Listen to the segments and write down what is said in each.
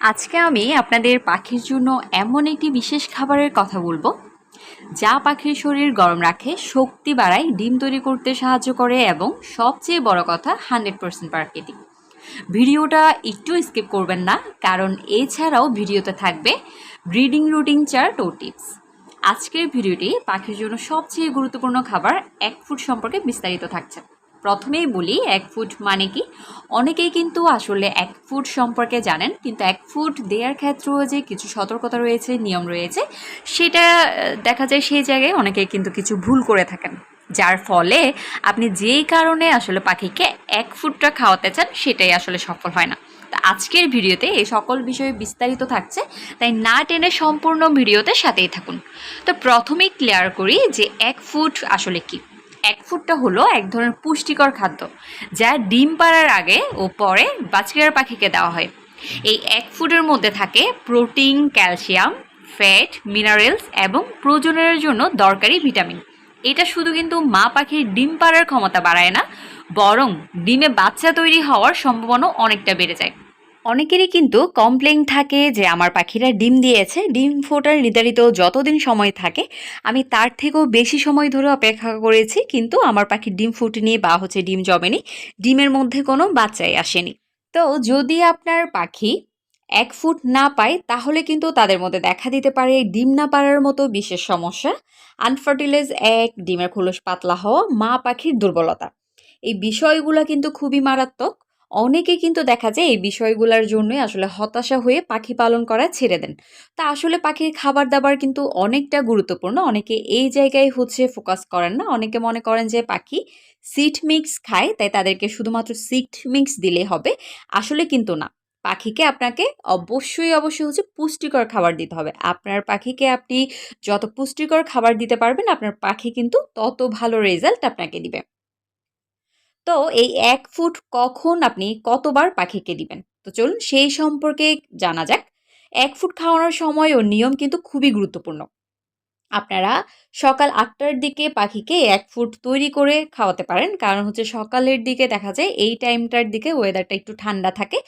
আজকে আমি আপনাদের পাখির জন্য এমন একটি বিশেষ খাবারের কথা বলব, যা পাখির শরীর গরম রাখে, শক্তি বাড়ায়, ডিম তৈরি করতে সাহায্য করে এবং সবচেয়ে বড় কথা হান্ড্রেড পার্সেন্ট প্রাকৃতিক। ভিডিওটা একটু স্কিপ করবেন না, কারণ এছাড়াও ভিডিওতে থাকবে ব্রিডিং রুটিন চার্ট ও টিপস। আজকের ভিডিওটি পাখির জন্য সবচেয়ে গুরুত্বপূর্ণ খাবার, এক ফুট সম্পর্কে বিস্তারিত থাকছে। প্রথমেই বলি এক ফুট মানে কি? অনেকেই কিন্তু আসলে এক ফুট সম্পর্কে জানেন, কিন্তু এক ফুট দেওয়ার ক্ষেত্রেও যে কিছু সতর্কতা রয়েছে, নিয়ম রয়েছে, সেটা দেখা যায় সেই জায়গায় অনেকে কিন্তু কিছু ভুল করে থাকেন। যার ফলে আপনি যেই কারণে আসলে পাখিকে এক ফুটটা খাওয়াতে চান, সেটাই আসলে সফল হয় না। তো আজকের ভিডিওতে এই সকল বিষয়ে বিস্তারিত থাকছে, তাই না টেনে সম্পূর্ণ ভিডিওতে সাথেই থাকুন। তো প্রথমেই ক্লিয়ার করি যে এক ফুট আসলে কি। এক ফুটটা হলো এক ধরনের পুষ্টিকর খাদ্য, যা ডিম পাড়ার আগে ও পরে বাচ্চার পাখিকে দেওয়া হয়। এই এক ফুটের মধ্যে থাকে প্রোটিন, ক্যালসিয়াম, ফ্যাট, মিনারেলস এবং প্রজননের জন্য দরকারি ভিটামিন। এটা শুধু কিন্তু মা পাখির ডিম পাড়ার ক্ষমতা বাড়ায় না, বরং ডিমে বাচ্চা তৈরি হওয়ার সম্ভাবনা অনেকটা বেড়ে যায়। অনেকেরই কিন্তু কমপ্লেন থাকে যে আমার পাখিরা ডিম দিয়েছে। ডিম ফোটার নির্ধারিত যতদিন সময় থাকে, আমি তার থেকেও বেশি সময় ধরে অপেক্ষা করেছি, কিন্তু আমার পাখি ডিম ফুটেনি বা হচ্ছে ডিম জমেনি। ডিমের মধ্যে কোনো বাচ্চাই আসেনি। তো যদি আপনার পাখি এক ফুট না পায়, তাহলে কিন্তু তাদের মধ্যে দেখা দিতে পারে ডিম না পারার মতো বিশেষ সমস্যা। আনফার্টিলাইজ এক ডিমের খোলস পাতলা হওয়া, মা পাখির দুর্বলতা। এই বিষয়গুলো কিন্তু খুবই মারাত্মক। অনেকে কিন্তু দেখা যায় এই বিষয়গুলোর জন্যই আসলে হতাশা হয়ে পাখি পালন করা ছেড়ে দেন। তা আসলে পাখির খাবার দাবার কিন্তু অনেকটা গুরুত্বপূর্ণ। অনেকে এই জায়গায় হচ্ছে ফোকাস করেন না। অনেকে মনে করেন যে পাখি সিট মিক্স খায়, তাই তাদেরকে শুধুমাত্র সিট মিক্স দিলে হবে। আসলে কিন্তু না। পাখিকে আপনাকে অবশ্যই অবশ্যই হচ্ছে পুষ্টিকর খাবার দিতে হবে। আপনার পাখিকে আপনি যত পুষ্টিকর খাবার দিতে পারবেন, আপনার পাখি কিন্তু তত ভালো রেজাল্ট আপনাকে দিবে। তো এই এক ফুট কখন আপনি কতবার পাখিকে দিবেন? তো চলুন সেই সম্পর্কে জানা যাক। এক ফুট খাওয়ানোর সময় ও নিয়ম কিন্তু খুবই গুরুত্বপূর্ণ। আপনারা সকাল আটটার দিকে পাখিকে এক ফুট তৈরি করে খাওয়াতে পারেন। কারণ হচ্ছে সকালের দিকে দেখা যায় এই টাইমটার দিকে ওয়েদারটা একটু ঠান্ডা থাকে।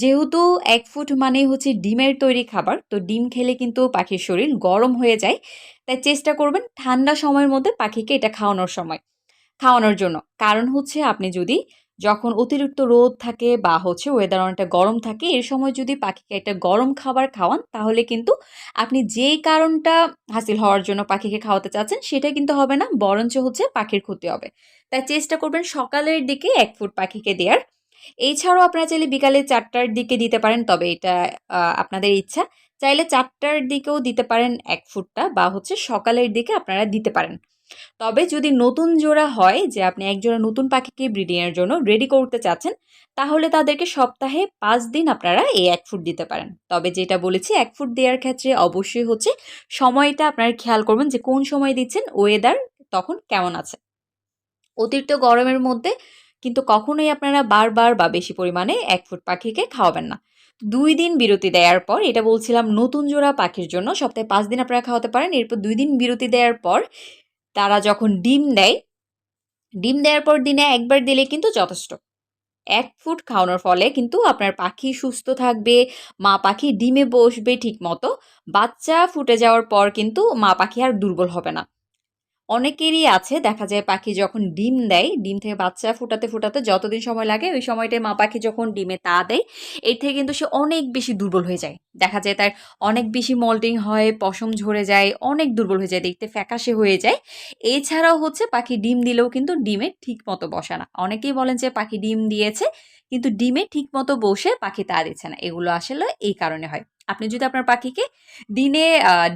যেহেতু এক ফুট মানেই হচ্ছে ডিমের তৈরি খাবার, তো ডিম খেলে কিন্তু পাখির শরীর গরম হয়ে যায়। তাই চেষ্টা করবেন ঠান্ডা সময়ের মধ্যে পাখিকে এটা খাওয়ানোর সময়। খাওয়ানোর জন্য। কারণ হচ্ছে আপনি যদি যখন অতিরিক্ত রোদ থাকে বা হচ্ছে ওয়েদার অনেকটা গরম থাকে এর সময় যদি পাখিকে একটা গরম খাবার খাওয়ান, তাহলে কিন্তু আপনি যেই কারণটা হাসিল হওয়ার জন্য পাখিকে খাওয়াতে চাচ্ছেন, সেটা কিন্তু হবে না, বরঞ্চ হচ্ছে পাখির ক্ষতি হবে। তাই চেষ্টা করবেন সকালের দিকে এক ফুট পাখিকে দেওয়ার এছাড়াও আপনারা চাইলে বিকালে চারটার দিকে দিতে পারেন, তবে এটা আপনাদের ইচ্ছা। চাইলে চারটার দিকেও দিতে পারেন এক ফুটটা বা হচ্ছে সকালের দিকে আপনারা দিতে পারেন। তবে যদি নতুন জোড়া হয় যে আপনি এক জোড়া নতুন পাখিকে ব্রিডিংয়ের জন্য রেডি করতে চাচ্ছেন, তাহলে তাদেরকে সপ্তাহে পাঁচ দিন আপনারা এই এক ফুট দিতে পারেন। তবে যেটা বলেছি, এক ফুট দেওয়ার ক্ষেত্রে অবশ্যই হচ্ছে সময়টা আপনারা খেয়াল করবেন যে কোন সময় দিচ্ছেন ওয়েদার তখন কেমন আছে। অতিরিক্ত গরমের মধ্যে কিন্তু কখনোই আপনারা বারবার বা বেশি পরিমাণে এক ফুট পাখিকে খাওয়াবেন না। দুই দিন বিরতি দেওয়ার পর, এটা বলছিলাম নতুন জোড়া পাখির জন্য সপ্তাহে পাঁচ দিন আপনারা খাওয়াতে পারেন, এরপর দুই দিন বিরতি দেওয়ার পর তারা যখন ডিম দেয়, ডিম দেওয়ার পর দিনে একবার দিলে কিন্তু যথেষ্ট। এক ফুট খাওয়ানোর ফলে কিন্তু আপনার পাখি সুস্থ থাকবে, মা পাখি ডিমে বসবে ঠিক মতো বাচ্চা ফুটে যাওয়ার পর কিন্তু মা পাখি আর দুর্বল হবে না। অনেকেরই আছে, দেখা যায় পাখি যখন ডিম দেয়, ডিম থেকে বাচ্চা ফুটাতে ফুটাতে যতদিন সময় লাগে ওই সময়টায় মা পাখি যখন ডিমে তা দেয়, এর থেকে কিন্তু সে অনেক বেশি দুর্বল হয়ে যায়। দেখা যায় তার অনেক বেশি মল্টিং হয়, পশম ঝরে যায়, অনেক দুর্বল হয়ে যায়, দেখতে ফ্যাকাশে হয়ে যায়। এছাড়াও হচ্ছে পাখি ডিম দিলেও কিন্তু ডিমে ঠিক মতো বসে না। অনেকেই বলেন যে পাখি ডিম দিয়েছে কিন্তু ডিমে ঠিক মতো বসে পাখি তা দিচ্ছে না। এগুলো আসলে এই কারণে হয়। আপনি যদি আপনার পাখিকে দিনে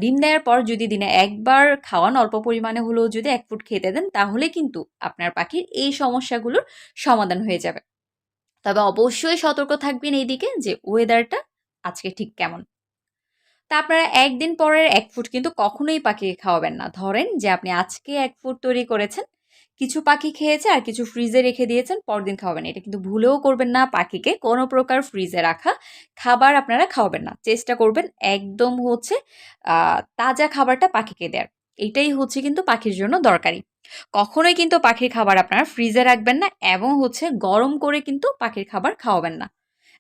ডিম দেওয়ার পর যদি দিনে একবার খাওয়ান, অল্প পরিমাণে হলেও যদি এক ফুট খেতে দেন, তাহলে কিন্তু আপনার পাখির এই সমস্যাগুলোর সমাধান হয়ে যাবে। তবে অবশ্যই সতর্ক থাকবেন এইদিকে যে ওয়েদারটা আজকে ঠিক কেমন। তা আপনারা একদিন পরের এক ফুট কিন্তু কখনোই পাখিকে খাওয়াবেন না। ধরেন যে আপনি আজকে এক ফুট তৈরি করেছেন কিছু পাখি খেয়েছে আর কিছু ফ্রিজে রেখে দিয়েছেন, পরদিন খাওয়াবেন এটা কিন্তু ভুলেও করবেন না পাখিকে, কোনো প্রকার ফ্রিজে রাখা খাবার আপনারা খাওয়াবেন না। চেষ্টা করবেন একদম হচ্ছে তাজা খাবারটা পাখিকে দেওয়ার এটাই হচ্ছে কিন্তু পাখির জন্য দরকারি। কখনোই কিন্তু পাখির খাবার আপনারা ফ্রিজে রাখবেন না এবং হচ্ছে গরম করে কিন্তু পাখির খাবার খাওয়াবেন না।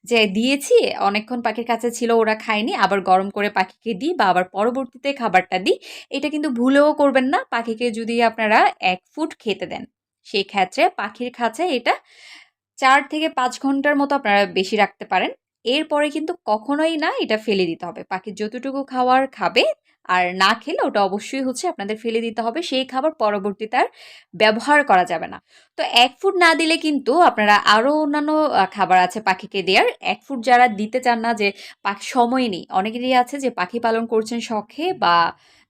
যে দিয়েছি, অনেকক্ষণ পাখির কাছে ছিল, ওরা খায়নি, আবার গরম করে পাখিকে দিই বা আবার পরবর্তীতে খাবারটা দিই। এটা কিন্তু ভুলেও করবেন না, পাখিকে যদি আপনারা এক ফুট খেতে দেন। সেই ক্ষেত্রে পাখির খাঁচায় এটা চার থেকে পাঁচ ঘণ্টার মতো আপনারা বেশি রাখতে পারেন। এরপরে কিন্তু কখনোই না এটা ফেলে দিতে হবে। পাখি যতটুকু খাওয়ার খাবে আর না খেলে ওটা অবশ্যই হচ্ছে আপনাদের ফেলে দিতে হবে। সেই খাবার পরবর্তীতে আর ব্যবহার করা যাবে না। তো এক ফুট না দিলে কিন্তু আপনারা আরও অন্যান্য খাবার আছে পাখিকে দেওয়ার এক ফুট যারা দিতে চান না যে, পাখি সময় নেই। অনেকেরই আছে যে, পাখি পালন করছেন শখে বা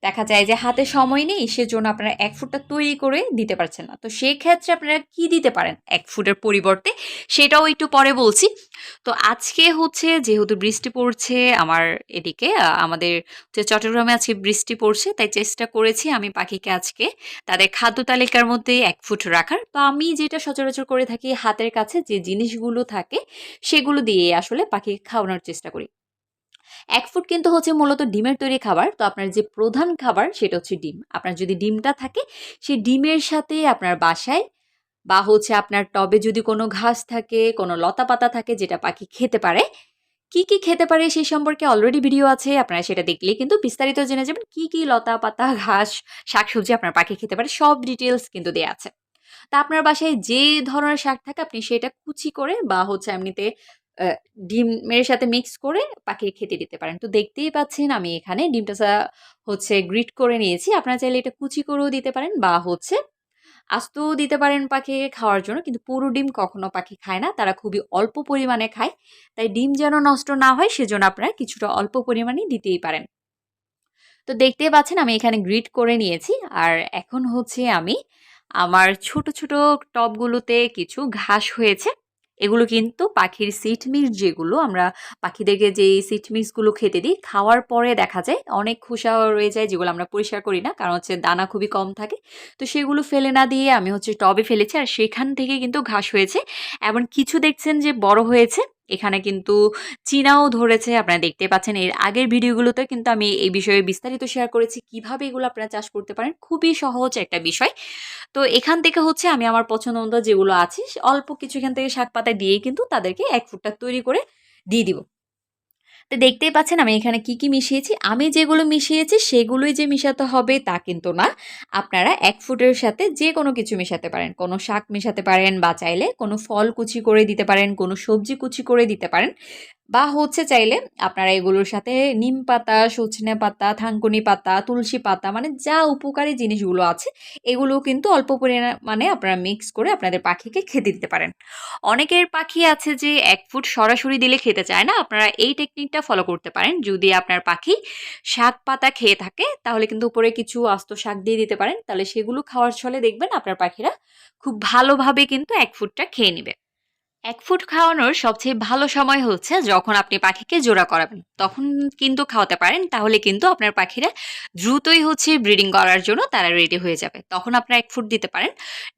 দেখা যায় যে হাতে সময় নেই, সেজন্য আপনারা এক ফুটটা তৈরি করে দিতে পারছেন না। তো সেক্ষেত্রে আপনারা কি দিতে পারেন এক ফুটের পরিবর্তে? সেটাও একটু পরে বলছি। তো আজকে হচ্ছে যেহেতু বৃষ্টি পড়ছে, আমার এদিকে আমাদের যে চট্টগ্রামে আজকে বৃষ্টি পড়ছে, তাই চেষ্টা করেছি আমি পাখিকে আজকে তাদের খাদ্য তালিকার মধ্যে এক ফুট রাখার। তো আমি যেটা সচরাচর করে থাকি হাতের কাছে যে জিনিসগুলো থাকে, সেগুলো দিয়ে আসলে পাখিকে খাওয়ানোর চেষ্টা করি। এক ফুট কিন্তু হচ্ছে মূলত ডিমের তৈরি খাবার। তো আপনার যে প্রধান খাবার সেটা হচ্ছে ডিম। আপনার যদি ডিমটা থাকে সেই ডিমের সাথে আপনার বাসায় বা হচ্ছে আপনার টবে যদি কোনো ঘাস থাকে, কোনো লতা পাতা থাকে যেটা পাখি খেতে পারে, কি কি খেতে পারে সেই সম্পর্কে অলরেডি ভিডিও আছে, আপনারা সেটা দেখলেই কিন্তু বিস্তারিত জেনে যাবেন কি কি লতা পাতা, ঘাস, শাকসবজি আপনার পাখি খেতে পারে, সব ডিটেলস কিন্তু দেওয়া আছে। তা আপনার বাসায় যে ধরনের শাক থাকে, আপনি সেটা কুচি করে বা হচ্ছে এমনিতে ডিমের সাথে মিক্স করে পাখির খেতে দিতে পারেন। তো দেখতেই পাচ্ছেন আমি এখানে ডিমটা হচ্ছে গ্রিট করে নিয়েছি। আপনারা চাইলে এটা কুচি করেও দিতে পারেন বা হচ্ছে আস্তও দিতে পারেন পাখিকে খাওয়ার জন্য। কিন্তু পুরো ডিম কখনো পাখি খায় না। তারা খুবই অল্প পরিমাণে খায়। তাই ডিম যেন নষ্ট না হয় সেজন্য আপনারা কিছুটা অল্প পরিমাণে দিতেই পারেন। তো দেখতেই পাচ্ছেন আমি এখানে গ্রিট করে নিয়েছি। আর এখন হচ্ছে আমি আমার ছোট ছোট টবগুলোতে কিছু ঘাস হয়েছে। এগুলো কিন্তু পাখির সিটমিস যেগুলো আমরা পাখিদেরকে যে সিটমিসগুলো খেতে দিই, খাওয়ার পরে দেখা যায় অনেক খোসা রয়ে যায় যেগুলো আমরা পরিষ্কার করি না, কারণ হচ্ছে দানা খুবই কম থাকে। তো সেগুলো ফেলে না দিয়ে আমি হচ্ছে টবে ফেলেছি আর সেখান থেকে কিন্তু ঘাস হয়েছে। এমন কিছু দেখছেন যে বড় হয়েছে এখানে কিন্তু চীনাও ধরেছে, আপনারা দেখতে পাচ্ছেন। এর আগের ভিডিওগুলোতে কিন্তু আমি এই বিষয়ে বিস্তারিত শেয়ার করেছি, কীভাবে এগুলো আপনারা চাষ করতে পারেন। খুবই সহজ একটা বিষয়। তো এখান থেকে হচ্ছে আমি আমার পছন্দ মতো যেগুলো আছে, অল্প কিছু এখান থেকে শাক পাতা দিয়ে কিন্তু তাদেরকে এক ফুটটা তৈরি করে দিয়ে দিব। তো দেখতেই পাচ্ছেন আমি এখানে কি কি মিশিয়েছি? আমি যেগুলো মিশিয়েছি সেগুলোই যে মিশাতে হবে তা কিন্তু না। আপনারা এক ফুটের সাথে যে কোনো কিছু মেশাতে পারেন। কোনো শাক মেশাতে পারেন বা চাইলে কোনো ফল কুচি করে দিতে পারেন, কোনো সবজি কুচি করে দিতে পারেন। বা হচ্ছে চাইলে আপনারা এগুলোর সাথে নিম পাতা, সজনে পাতা থানকুনি পাতা, তুলসী পাতা মানে যা উপকারী জিনিসগুলো আছে, এগুলো কিন্তু অল্প পরিমাণে আপনারা মিক্স করে আপনাদের পাখিকে খেতে দিতে পারেন। অনেকের পাখি আছে যে এক ফুট সরাসরি দিলে খেতে চায় না, আপনারা এই টেকনিকটা ফলো করতে পারেন। যদি আপনার পাখি শাক পাতা খেয়ে থাকে, তাহলে কিন্তু উপরে কিছু আস্ত শাক দিয়ে দিতে পারেন। তাহলে সেগুলো খাওয়ার ছলে দেখবেন আপনার পাখিরা খুব ভালোভাবে কিন্তু এক ফুটটা খেয়ে নেবে। এক ফুট খাওয়ানোর সবচেয়ে ভালো সময় হচ্ছে যখন আপনি পাখিকে জোড়া করাবেন। তখন কিন্তু খাওয়াতে পারেন, তাহলে কিন্তু আপনার পাখিরা দ্রুতই হচ্ছে ব্রিডিং করার জন্য তারা রেডি হয়ে যাবে। তখন আপনারা এক ফুট দিতে পারেন।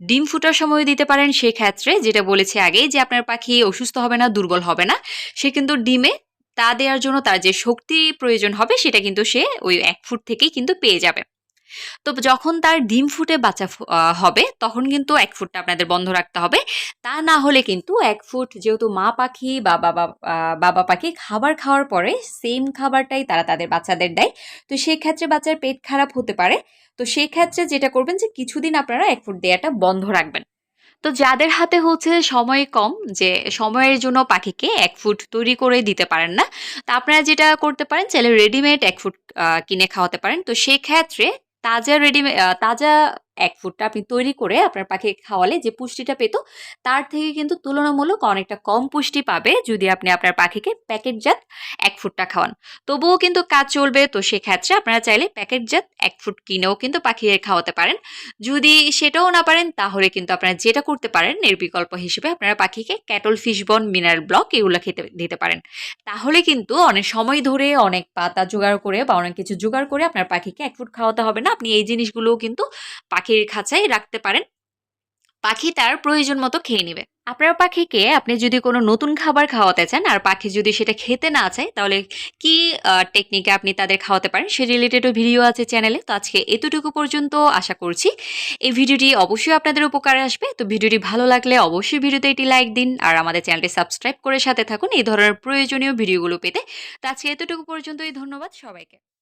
ডিম ফুটার সময় দিতে পারেন, সেক্ষেত্রে যেটা বলেছি আগেই যে আপনার পাখি অসুস্থ হবে না, দুর্বল হবে না, সে কিন্তু ডিমে তা দেওয়ার জন্য তার যে শক্তি প্রয়োজন হবে, সেটা কিন্তু সে ওই এক ফুট থেকেই কিন্তু পেয়ে যাবে। তো যখন তার ডিম ফুটে বাচ্চা হবে, তখন কিন্তু এক ফুটটা আপনাদের বন্ধ রাখতে হবে। তা না হলে কিন্তু এক ফুট যেহেতু মা পাখি বা বাবা বাবা পাখি খাবার খাওয়ার পরে সেম খাবারটাই তারা তাদের বাচ্চাদের দেয়। তো সেক্ষেত্রে বাচ্চার পেট খারাপ হতে পারে। তো সেক্ষেত্রে যেটা করবেন যে কিছুদিন আপনারা এক ফুট দেওয়াটা বন্ধ রাখবেন। তো যাদের হাতে হচ্ছে সময় কম যে সময়ের জন্য পাখিকে এক ফুট তৈরি করে দিতে পারেন না, তা আপনারা যেটা করতে পারেন, চাইলে রেডিমেড এক ফুট কিনে খাওয়াতে পারেন। তো সেক্ষেত্রে তাজা রেডিমেড তাজা এক ফুটটা আপনি তৈরি করে আপনার পাখিকে খাওয়ালে যে পুষ্টিটা পেত, তার থেকে কিন্তু তুলনামূলক অনেকটা কম পুষ্টি পাবে যদি আপনি আপনার পাখিকে প্যাকেটজাত এক ফুটটা খাওয়ান। তবুও কিন্তু কাজ চলবে, তো সেক্ষেত্রে আপনারা চাইলে প্যাকেটজাত এক ফুট কিনেও কিন্তু পাখিকে খাওয়াতে পারেন। যদি সেটাও না পারেন, তাহলে কিন্তু আপনারা যেটা করতে পারেন, এর বিকল্প হিসেবে আপনারা পাখিকে ক্যাটল ফিশবন মিনারেল ব্লক এগুলো খেতে, দিতে পারেন। তাহলে কিন্তু অনেক সময় ধরে অনেক পাতা জোগাড় করে বা অনেক কিছু জোগাড় করে আপনার পাখিকে এক ফুট খাওয়াতে হবে না। আপনি এই জিনিসগুলোও কিন্তু পাখির খাঁচায় রাখতে পারেন। পাখি তার প্রয়োজন মতো খেয়ে নেবে। আপনার পাখিকে আপনি যদি কোনো নতুন খাবার খাওয়াতে চান আর পাখি যদি সেটা খেতে না চায়, তাহলে কি টেকনিকে আপনি তাদের খাওয়াতে পারেন? সে রিলেটেডও ভিডিও আছে চ্যানেলে তো আজকে এতটুকু পর্যন্ত আশা করছি। এই ভিডিওটি অবশ্যই আপনাদের উপকারে আসবে। তো ভিডিওটি ভালো লাগলে অবশ্যই ভিডিওতে এটি লাইক দিন আর আমাদের চ্যানেলটি সাবস্ক্রাইব করে সাথে থাকুন। এই ধরনের প্রয়োজনীয় ভিডিওগুলো পেতে। তো আজকে এতটুকু পর্যন্তই। ধন্যবাদ সবাইকে।